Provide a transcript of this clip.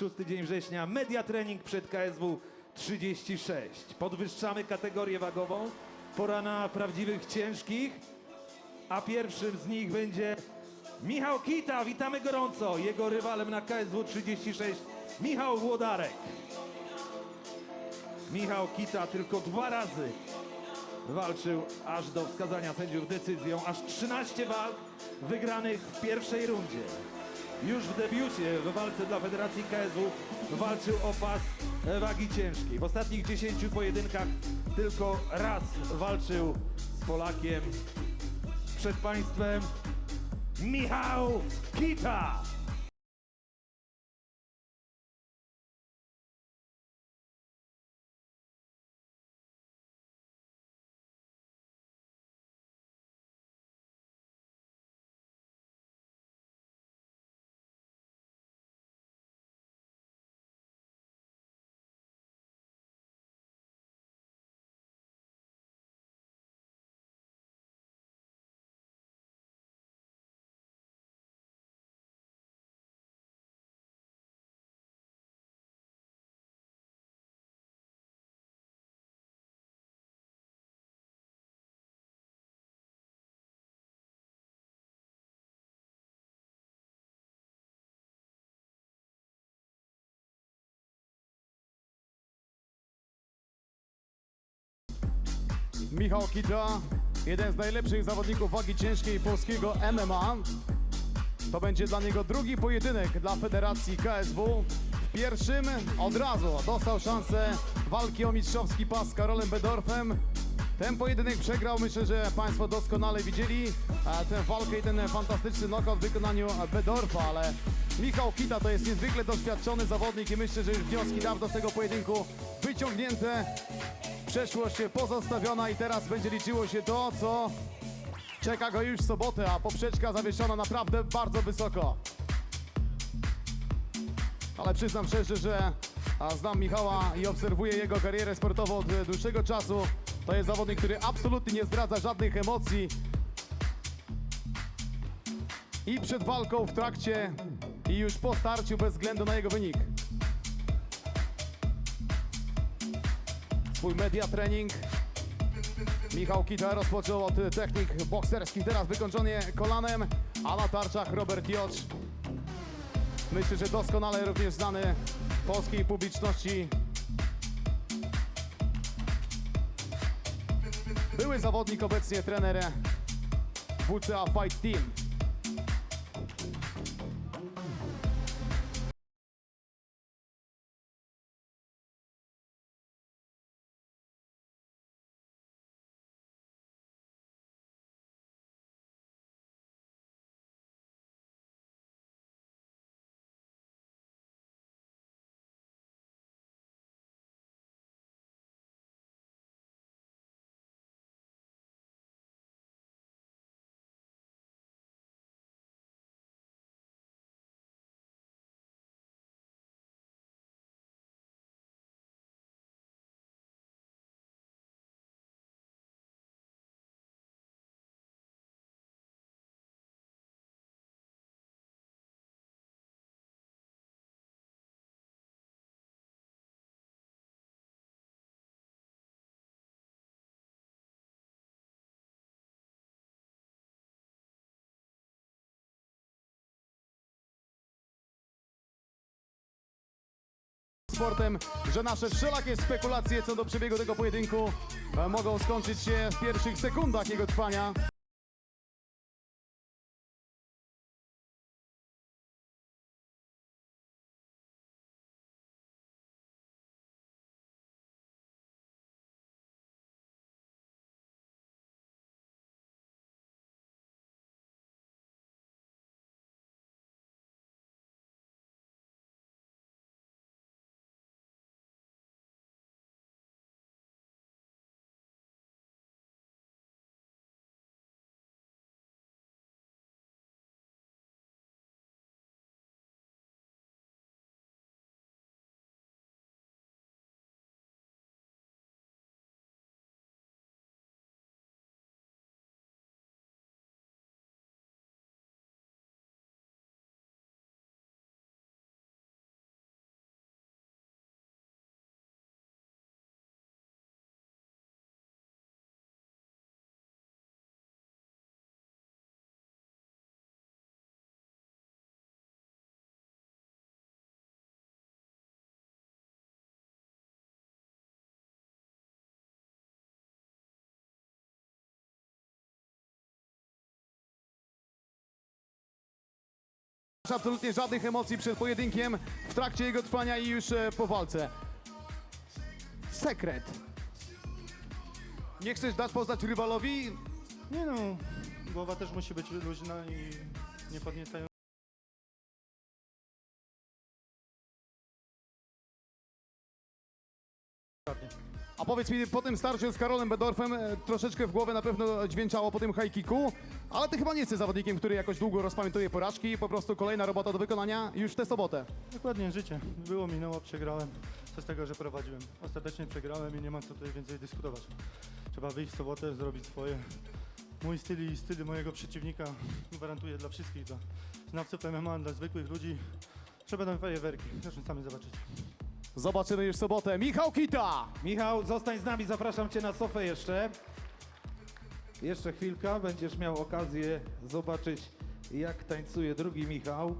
26 dzień września, media trening przed KSW 36. Podwyższamy kategorię wagową, pora na prawdziwych ciężkich, a pierwszym z nich będzie Michał Kita, witamy gorąco, jego rywalem na KSW 36, Michał Włodarek. Michał Kita tylko dwa razy walczył aż do wskazania sędziów decyzją, aż 13 walk wygranych w pierwszej rundzie. Już w debiucie w walce dla Federacji KSW walczył o pas wagi ciężkiej. W ostatnich 10 pojedynkach tylko raz walczył z Polakiem przed państwem Michał Kita. Michał Kita, jeden z najlepszych zawodników wagi ciężkiej polskiego MMA. To będzie dla niego drugi pojedynek dla Federacji KSW. W pierwszym od razu dostał szansę walki o mistrzowski pas z Karolem Bedorfem. Ten pojedynek przegrał, myślę, że Państwo doskonale widzieli e, tę walkę i ten fantastyczny knockout w wykonaniu Bedorfa, ale Michał Kita to jest niezwykle doświadczony zawodnik i myślę, że już wnioski dawno z tego pojedynku wyciągnięte. Przeszłość pozostawiona i teraz będzie liczyło się to, co czeka go już w sobotę, a poprzeczka zawieszona naprawdę bardzo wysoko. Ale przyznam szczerze, że znam Michała i obserwuję jego karierę sportową od dłuższego czasu. To jest zawodnik, który absolutnie nie zdradza żadnych emocji. I przed walką, w trakcie i już po starciu bez względu na jego wynik. Swój media trening. Michał Kita rozpoczął od technik bokserskich, teraz wykończenie kolanem, a na tarczach Robert Jocz. Myślę, że doskonale również znany polskiej publiczności. Były zawodnik, obecnie trener WCA Fight Team. Sportem, że nasze wszelakie spekulacje co do przebiegu tego pojedynku e, mogą skończyć się w pierwszych sekundach jego trwania. Absolutnie żadnych emocji przed pojedynkiem, w trakcie jego trwania i już e, po walce. Sekret. Nie chcesz dać poznać rywalowi? Nie no, głowa też musi być luźna i nie podniecają. A powiedz mi, po tym starciu z Karolem Bedorfem e, troszeczkę w głowę na pewno dźwięczało po tym high kicku, ale ty chyba nie jesteś zawodnikiem, który jakoś długo rozpamiętuje porażki, po prostu kolejna robota do wykonania już tę sobotę. Dokładnie, życie. Było, minęło, przegrałem. Co z tego, że prowadziłem? Ostatecznie przegrałem i nie ma co tutaj więcej dyskutować. Trzeba wyjść w sobotę, zrobić swoje. Mój styl i styl mojego przeciwnika gwarantuję dla wszystkich, dla znawców MMA, dla zwykłych ludzi, że będą fajerwerki. Zresztą sami zobaczycie. Zobaczymy już w sobotę. Michał Kita! Michał, zostań z nami, zapraszam cię na sofę jeszcze. Jeszcze chwilka, będziesz miał okazję zobaczyć, jak tańcuje drugi Michał.